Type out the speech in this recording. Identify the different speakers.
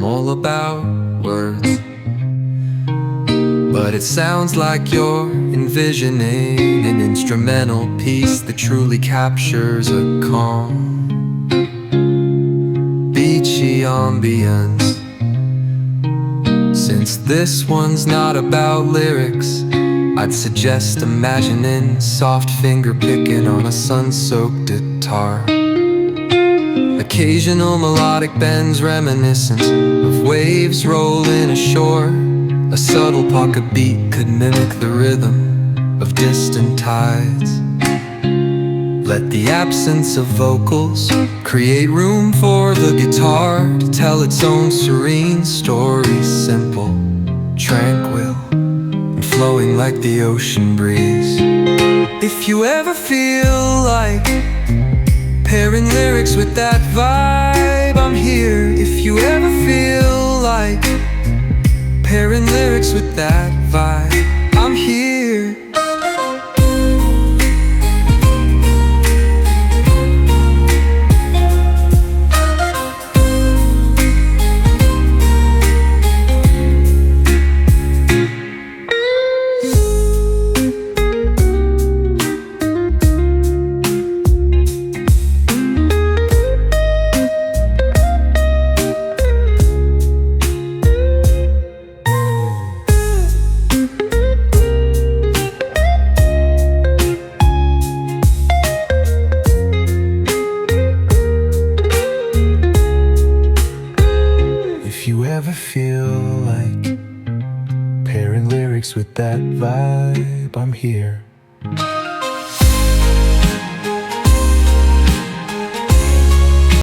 Speaker 1: I'm all about words. But it sounds like you're envisioning an instrumental piece that truly captures a calm, beachy ambience. Since this one's not about lyrics, I'd suggest imagining soft finger picking on a sun soaked guitar. Occasional melodic bends reminiscent of waves rolling ashore. A subtle pocket beat could mimic the rhythm of distant tides. Let the absence of vocals create room for the guitar to tell its own serene story, simple, tranquil, and flowing like the ocean breeze. If you ever feel like pairing lyrics with that vibe, I'm here. If you ever feel like pairing lyrics with that vibe, ever feel like pairing lyrics with that vibe, I'm here.